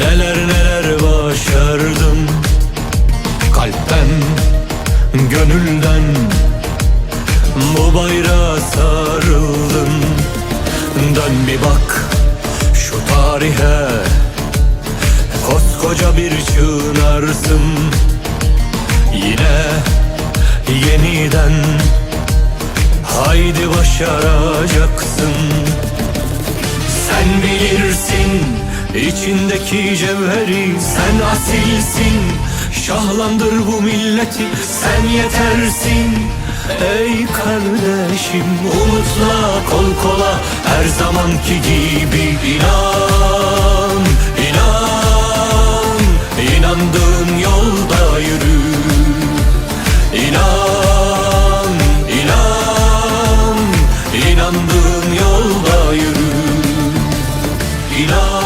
Neler neler başardım. Kalpten, gönülden Bu bayrağa sarıldım. Dön bir bak şu tarihe. Koskoca bir çınarsın Yine yeniden Haydi başaracaksın Sen bilirsin içindeki cevheri Sen asilsin. Şahlandır bu milleti Sen yetersin. Ey kardeşim Umutla kol kola Her zamanki gibi inan inan. İnandığın yolda yürü İnan, inan, inandığın love.